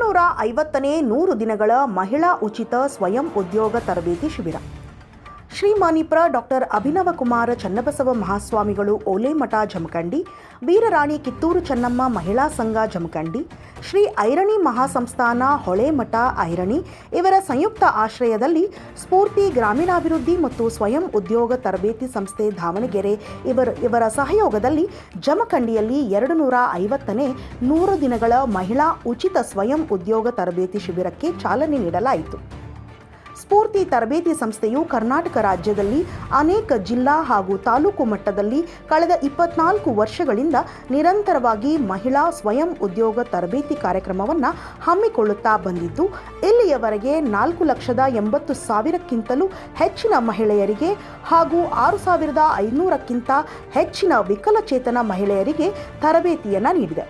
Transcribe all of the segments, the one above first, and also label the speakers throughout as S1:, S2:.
S1: ನೂರ ಐವತ್ತನೇ ನೂರು ದಿನಗಳ ಮಹಿಳಾ ಉಚಿತ ಸ್ವಯಂ ಉದ್ಯೋಗ ತರಬೇತಿ ಶಿಬಿರ. ಶ್ರೀಮಾನಿಪುರ ಡಾಕ್ಟರ್ ಅಭಿನವ ಕುಮಾರ ಚನ್ನಬಸವ ಮಹಾಸ್ವಾಮಿಗಳು ಓಲೇಮಠ ಜಮಖಂಡಿ, ವೀರರಾಣಿ ಕಿತ್ತೂರು ಚೆನ್ನಮ್ಮ ಮಹಿಳಾ ಸಂಘ ಜಮಖಂಡಿ, ಶ್ರೀ ಐರಣಿ ಮಹಾಸಂಸ್ಥಾನ ಹೊಳೆಮಠ ಐರಣಿ ಇವರ ಸಂಯುಕ್ತ ಆಶ್ರಯದಲ್ಲಿ ಸ್ಫೂರ್ತಿ, ಗ್ರಾಮೀಣಾಭಿವೃದ್ಧಿ ಮತ್ತು ಸ್ವಯಂ ಉದ್ಯೋಗ ತರಬೇತಿ ಸಂಸ್ಥೆ ದಾವಣಗೆರೆ ಇವರ ಇವರ ಸಹಯೋಗದಲ್ಲಿ ಜಮಖಂಡಿಯಲ್ಲಿ ಎರಡು ನೂರ ಐವತ್ತನೇ ನೂರು ದಿನಗಳ ಮಹಿಳಾ ಉಚಿತ ಸ್ವಯಂ ಉದ್ಯೋಗ ತರಬೇತಿ ಶಿಬಿರಕ್ಕೆ ಚಾಲನೆ ನೀಡಲಾಯಿತು. ಸ್ಫೂರ್ತಿ ತರಬೇತಿ ಸಂಸ್ಥೆಯು ಕರ್ನಾಟಕ ರಾಜ್ಯದಲ್ಲಿ ಅನೇಕ ಜಿಲ್ಲಾ ಹಾಗೂ ತಾಲೂಕು ಮಟ್ಟದಲ್ಲಿ ಕಳೆದ ಇಪ್ಪತ್ನಾಲ್ಕು ವರ್ಷಗಳಿಂದ ನಿರಂತರವಾಗಿ ಮಹಿಳಾ ಸ್ವಯಂ ಉದ್ಯೋಗ ತರಬೇತಿ ಕಾರ್ಯಕ್ರಮವನ್ನು ಹಮ್ಮಿಕೊಳ್ಳುತ್ತಾ ಬಂದಿದ್ದು, ಇಲ್ಲಿಯವರೆಗೆ ನಾಲ್ಕು ಲಕ್ಷದ ಎಂಬತ್ತು ಸಾವಿರಕ್ಕಿಂತಲೂ ಹೆಚ್ಚಿನ ಮಹಿಳೆಯರಿಗೆ ಹಾಗೂ ಆರು ಸಾವಿರದ ಐನೂರಕ್ಕಿಂತ ಹೆಚ್ಚಿನ ವಿಕಲಚೇತನ ಮಹಿಳೆಯರಿಗೆ ತರಬೇತಿಯನ್ನು ನೀಡಿದೆ.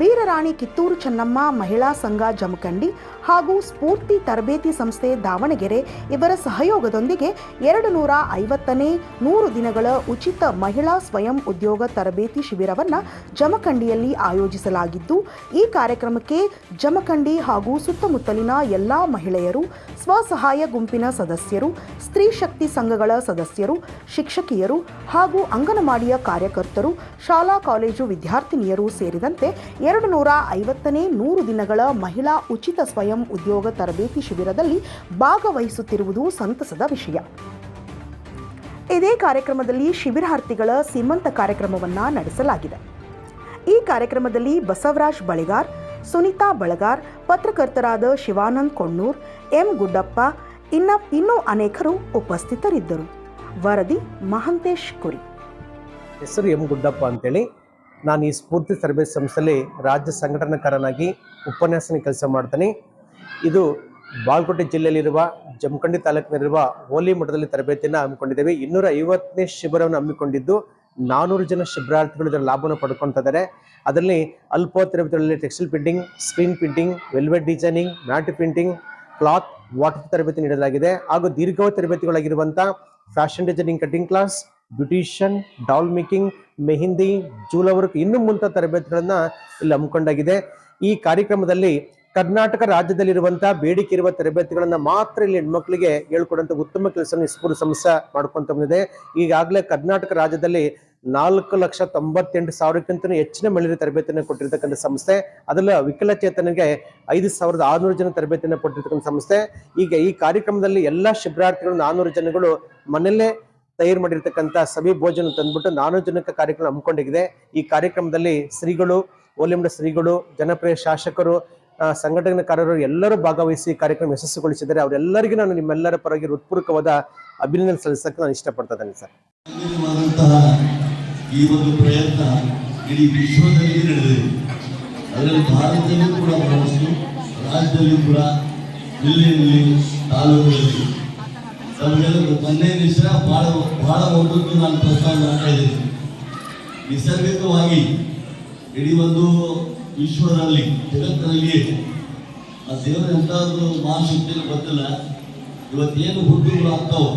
S1: ವೀರರಾಣಿ ಕಿತ್ತೂರು ಚೆನ್ನಮ್ಮ ಮಹಿಳಾ ಸಂಘ ಜಮಖಂಡಿ ಹಾಗೂ ಸ್ಫೂರ್ತಿ ತರಬೇತಿ ಸಂಸ್ಥೆ ದಾವಣಗೆರೆ ಇವರ ಸಹಯೋಗದೊಂದಿಗೆ ಎರಡು ನೂರ ಐವತ್ತನೇ ನೂರು ದಿನಗಳ ಉಚಿತ ಮಹಿಳಾ ಸ್ವಯಂ ಉದ್ಯೋಗ ತರಬೇತಿ ಶಿಬಿರವನ್ನು ಜಮಖಂಡಿಯಲ್ಲಿ ಆಯೋಜಿಸಲಾಗಿದ್ದು, ಈ ಕಾರ್ಯಕ್ರಮಕ್ಕೆ ಜಮಖಂಡಿ ಹಾಗೂ ಸುತ್ತಮುತ್ತಲಿನ ಎಲ್ಲ ಮಹಿಳೆಯರು, ಸ್ವಸಹಾಯ ಗುಂಪಿನ ಸದಸ್ಯರು, ಸ್ತ್ರೀ ಶಕ್ತಿ ಸಂಘಗಳ ಸದಸ್ಯರು, ಶಿಕ್ಷಕಿಯರು ಹಾಗೂ ಅಂಗನವಾಡಿಯ ಕಾರ್ಯಕರ್ತರು, ಶಾಲಾ ಕಾಲೇಜು ವಿದ್ಯಾರ್ಥಿನಿಯರು ಸೇರಿದಂತೆ ಎರಡು ನೂರ ಐವತ್ತನೇ ನೂರು ದಿನಗಳ ಮಹಿಳಾ ಉಚಿತ ಸ್ವಯಂ ಉದ್ಯೋಗ ತರಬೇತಿ ಶಿಬಿರದಲ್ಲಿ ಭಾಗವಹಿಸುತ್ತಿರುವುದು ಸಂತಸದ ವಿಷಯ. ಇದೇ ಕಾರ್ಯಕ್ರಮದಲ್ಲಿ ಶಿಬಿರಾರ್ಥಿಗಳ ಸೀಮಂತ ಕಾರ್ಯಕ್ರಮವನ್ನು ನಡೆಸಲಾಗಿದೆ. ಈ ಕಾರ್ಯಕ್ರಮದಲ್ಲಿ ಬಸವರಾಜ್ ಬಳಿಗಾರ್, ಸುನೀತಾ ಬಳಗಾರ್, ಪತ್ರಕರ್ತರಾದ ಶಿವಾನಂದ್ ಕೊಣ್ಣೂರ್, ಎಂ ಗುಡ್ಡಪ್ಪ, ಇನ್ನ ಇನ್ನೂ ಅನೇಕರು ಉಪಸ್ಥಿತರಿದ್ದರು. ವರದಿ ಮಹಂತೇಶ್ ಕುರಿ.
S2: ಹೆಸರು ಎಂ ಗುಡ್ಡಪ್ಪ ಅಂತೇಳಿ. ನಾನು ಈ ಸ್ಫೂರ್ತಿ ತರಬೇತಿ ಸಂಸ್ಥೆಯಲ್ಲಿ ರಾಜ್ಯ ಸಂಘಟನಾಕಾರನಾಗಿ ಉಪನ್ಯಾಸನ ಕೆಲಸ ಮಾಡ್ತೀನಿ. ಇದು ಬಾಲ್ಕೋಟೆ ಜಿಲ್ಲೆಯಲ್ಲಿರುವ ಜಮಖಂಡಿ ತಾಲೂಕಿನಲ್ಲಿರುವ ಹೋಲಿ ಮಠದಲ್ಲಿ ತರಬೇತಿಯನ್ನು ಹಮ್ಮಿಕೊಂಡಿದ್ದೇವೆ. ಇನ್ನೂರ ಐವತ್ತನೇ ಶಿಬಿರವನ್ನು ಹಮ್ಮಿಕೊಂಡಿದ್ದು ನಾನ್ನೂರು ಜನ ಶಿಬಿರಾರ್ಥಿಗಳು ಇದರ ಲಾಭವನ್ನು ಪಡ್ಕೊಳ್ತಾ ಇದ್ದಾರೆ. ಅದರಲ್ಲಿ ಅಲ್ಪ ತರಬೇತಿಗಳಲ್ಲಿ textile printing screen printing velvet designing, mat printing cloth, water ತರಬೇತಿ ನೀಡಲಾಗಿದೆ. ಹಾಗೂ ದೀರ್ಘಾವಧಿ ತರಬೇತಿಗಳಾಗಿರುವಂಥ fashion designing cutting class beautician, doll making, mehndi, jewel work ಇನ್ನು ಮುಂತಾದ ತರಬೇತಿಗಳನ್ನ ಇಲ್ಲಿ ಹಮ್ಮಿಕೊಂಡಾಗಿದೆ. ಈ ಕಾರ್ಯಕ್ರಮದಲ್ಲಿ ಕರ್ನಾಟಕ ರಾಜ್ಯದಲ್ಲಿರುವಂತಹ ಬೇಡಿಕೆ ಇರುವ ತರಬೇತಿಗಳನ್ನ ಮಾತ್ರ ಇಲ್ಲಿ ಹೆಣ್ಮಕ್ಳಿಗೆ ಹೇಳ್ಕೊಡುವಂತ ಉತ್ತಮ ಕೆಲಸ ಸ್ಫೂರ್ತಿ ಸಂಸ್ಥೆ ಮಾಡ್ಕೊಂತ ಬಂದಿದೆ. ಈಗಾಗಲೇ ಕರ್ನಾಟಕ ರಾಜ್ಯದಲ್ಲಿ ನಾಲ್ಕು ಲಕ್ಷ ತೊಂಬತ್ತೆಂಟು ಸಾವಿರಕ್ಕಿಂತ ಹೆಚ್ಚಿನ ಮಹಿಳೆಯರ ತರಬೇತಿಯನ್ನು ಕೊಟ್ಟಿರ್ತಕ್ಕಂಥ ಸಂಸ್ಥೆ. ಅದರಲ್ಲೂ ವಿಕಲಚೇತನಿಗೆ ಐದು ಸಾವಿರದ ಆರುನೂರು ಜನ ತರಬೇತಿಯನ್ನು ಕೊಟ್ಟಿರ್ತಕ್ಕಂಥ ಸಂಸ್ಥೆ. ಈಗ ಈ ಕಾರ್ಯಕ್ರಮದಲ್ಲಿ ಎಲ್ಲ ಶಿಬಿರಾರ್ಥಿಗಳು ನಾನ್ನೂರು ಜನಗಳು ಮನೆಯಲ್ಲೇ ತಯಾರು ಮಾಡಿರ್ತಕ್ಕಂಥ ಸಭೆ ಭೋಜನ ತಂದ್ಬಿಟ್ಟು ನಾನು ಜನಕ ಕಾರ್ಯಕ್ರಮ ಹಮ್ಮಿಕೊಂಡಿದೆ ಈ ಕಾರ್ಯಕ್ರಮದಲ್ಲಿ ಶ್ರೀಗಳು ಓಲಿಮಡ ಶ್ರೀಗಳು, ಜನಪ್ರಿಯ ಶಾಸಕರು ಸಂಘಟನೆಕಾರರು ಎಲ್ಲರೂ ಭಾಗವಹಿಸಿ ಕಾರ್ಯಕ್ರಮ ಯಶಸ್ಸುಗೊಳಿಸಿದರೆ ಅವರೆಲ್ಲರಿಗೂ ನಾನು ನಿಮ್ಮೆಲ್ಲರ ಪರವಾಗಿ ಹೃತ್ಪೂರ್ವಕವಾದ ಅಭಿನಂದನೆ ಸಲ್ಲಿಸಕ್ಕೆ ನಾನು ಇಷ್ಟಪಡ್ತಾ ಸರ್.
S3: ಈ ಒಂದು ಪ್ರಯತ್ನ ಇಡೀ ವಿಶ್ವದಲ್ಲಿ ನಡೆದಿದೆ. ಅದರಲ್ಲಿ ಭಾರತದಲ್ಲೂ ಕೂಡ ಬಹಳಷ್ಟು ರಾಜ್ಯದಲ್ಲಿಯೂ ಕೂಡ ಜಿಲ್ಲೆಯಲ್ಲಿ ತಾಲೂಕುಗಳಲ್ಲಿ ನಮಗೆಲ್ಲ ಮೊನ್ನೆ ನಿಮಿಷ ಬಹಳ ಬಹಳ ಒಬ್ಬಟ್ಟು ನಾನು ಪ್ರಸ್ತಾವ ಮಾಡ್ತಾ ಇದ್ದೀನಿ. ನಿಸರ್ಗಿಕವಾಗಿ ಇಡೀ ಒಂದು ವಿಶ್ವದಲ್ಲಿ ಜಗತ್ತಿನಲ್ಲಿಯೇ ಆ ದೇವರ ಎಂತಾದ್ರು ಮಹಾಶಕ್ತಿಯಲ್ಲಿ ಗೊತ್ತಿಲ್ಲ ಇವತ್ತೇನು ಹುಟ್ಟುಗಳು ಆಗ್ತಾವೆ,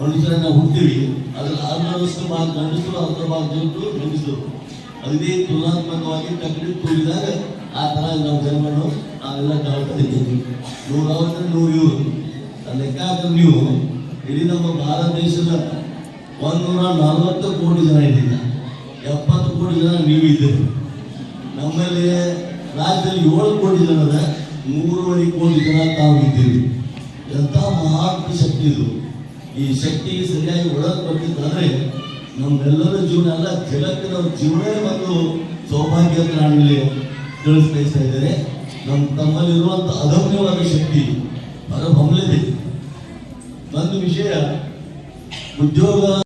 S3: ಮನುಷ್ಯರನ್ನ ಹುಟ್ಟಿವಿ ಅದ್ರ ಆರ್ನವಷ್ಟು ಭಾಗ ಗಂಡಸರು ಅರ್ಧ ಭಾಗ ಜಂಟು ಹೆಂಗಸರು ಅದೇ ತುಲನಾತ್ಮಕವಾಗಿ ತಕ್ಕಡಿ ತೋರಿದಾಗ ಆ ಥರ ನಾವು ಜನ್ಮನು ನಾವೆಲ್ಲ ಕಾಣ್ತಾ ನೂರ ಅವತ್ತು ನೂರು ಇವರು. ಲೆಕ್ಕ ನೀವು ಇಡೀ ನಮ್ಮ ಭಾರತ ದೇಶದ ಒಂದೂರ ನಲವತ್ತು ಕೋಟಿ ಜನ ಇದ್ದೀನಿ ಎಪ್ಪತ್ತು ಕೋಟಿ ಜನ ನೀವು ಇದ್ದೀರಿ. ನಮ್ಮಲ್ಲಿ ರಾಜ್ಯದಲ್ಲಿ ಏಳು ಕೋಟಿ ಜನದ ಮೂರುವರೆ ಕೋಟಿ ಜನ ತಾವು ಇದ್ದೀವಿ ಎಂಥ ಮಹಾತ್ಮ ಶಕ್ತಿ ಇದು. ಈ ಶಕ್ತಿ ಸರಿಯಾಗಿ ಒಳಗೆ ಬರ್ತಿದ್ದಂದ್ರೆ ನಮ್ಮೆಲ್ಲರ ಜೀವನ ಎಲ್ಲ ಜಗತ್ತಿನ ಜೀವನ ಒಂದು ಸೌಭಾಗ್ಯ ಅಂತ ನಾನು ಇಲ್ಲಿ ತಿಳಿಸ್ತಾ ಇದ್ದೇನೆ. ನಮ್ಮ ತಮ್ಮಲ್ಲಿರುವಂಥ ಅದಮ್ಯವಾದ ಶಕ್ತಿ ಹೊರಹೊಮ್ಮಲಿದೆ ಒಂದು ವಿಷಯ ಉದ್ಯೋಗ